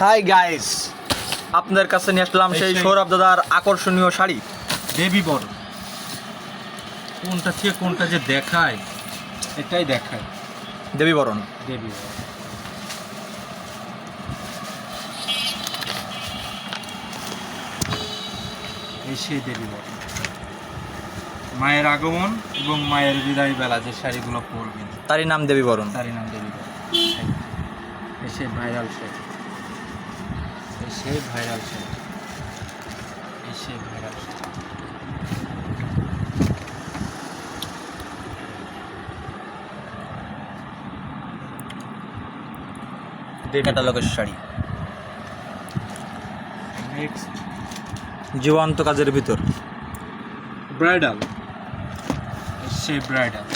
Hi guys আপনাদের কাছে নিয়ে আসলাম সেই সৌরভ দাদার আকর্ষণীয় শাড়ি। দেবী বড় কোনটা থেকে কোনটা যে দেখায় এটাই দেখায়। দেবী বরণ দেবী এই সেই দেবী বরণ মায়ের আগমন এবং মায়ের বিদায় বেলা যে শাড়িগুলো পরবেন। তারই নাম দেবী বরণ তারই নাম দেবী বরণ এসে ভাইরাল শাড়ি। সেই ভাইরাল শাড়ি এই সেই ভাইরাল দেবী ক্যাটালগের শাড়ি। নেক্সট জীবন্ত কাজের ভিতর। ব্রাইডাল সে ব্রাইডাল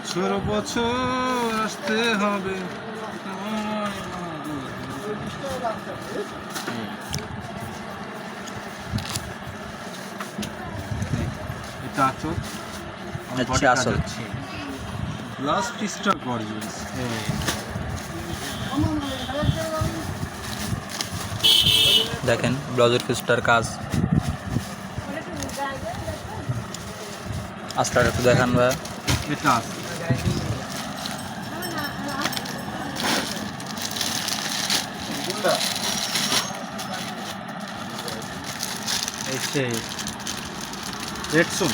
বছর বছর আসতে হবে। এটা আচল আচ্ছা। লাস্ট পিসটা গর্জিয়াস দেখেন ব্লাউজের পিসটার কাজ। আস্তার একটু দেখান ভাই। এটা আছে। এই সেই red sun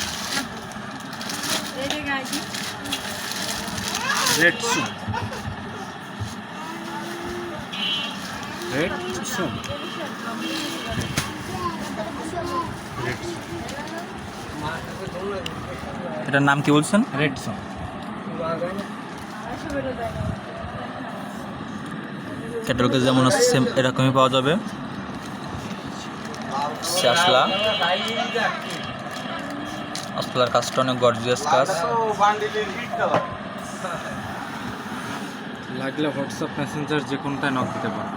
red sun red sun red sun এটার নাম কি বলছেন রেড সুন ক্যাটালগে যেমন আছে সেম এরকমই পাওয়া যাবে সে আসলা আসলার কাজটা অনেক গর্জিয়াস কাজ লাগলে হোয়াটসঅ্যাপ মেসেঞ্জার যে কোনটায় নক দিতে পারো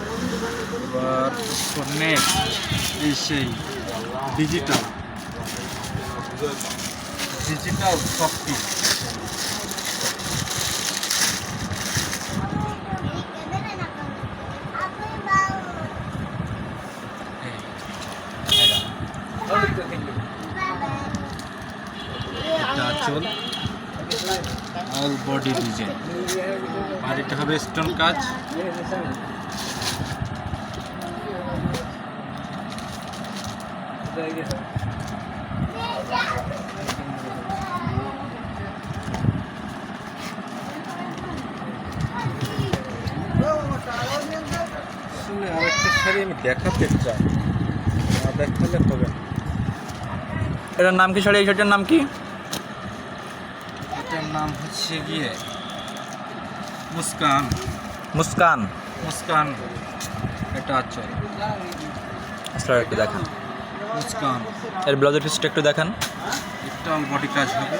এবার নেক্সট এই সেই ডিজিটাল ডিজিটাল শক্তি এটা অল বডি ডিজাইন আর এটা হবে স্টোন কাজ। আসলে আরেকটা শাড়ি আমি দেখাতে চাই। না দেখালে হবে এটার নাম কি শাড়ি? এই শাড়িটার নাম কি? এটার নাম হচ্ছে গিয়ে মুস্কান। মুস্কান। মুস্কান। এটা আচল আসলার একটু দেখান। মুস্কান। এর ব্লাউজের পিসটা একটু দেখান। একটা বডি কাজ হবে।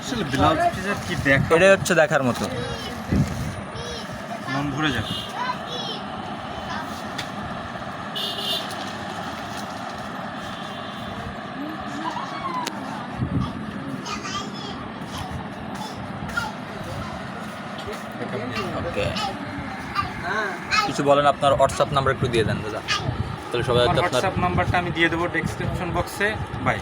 আসলে ব্লাউজ পিসের কি দেখা এটাই হচ্ছে দেখার মতো। মন ভরে যাবে। কিছু বলেন আপনার হোয়াটসঅ্যাপ নাম্বার একটু দিয়ে দেন দাদা। তাহলে সবাই আপনার হোয়াটসঅ্যাপ নাম্বারটা আমি দিয়ে দেবো ডেসক্রিপশন বক্সে বাই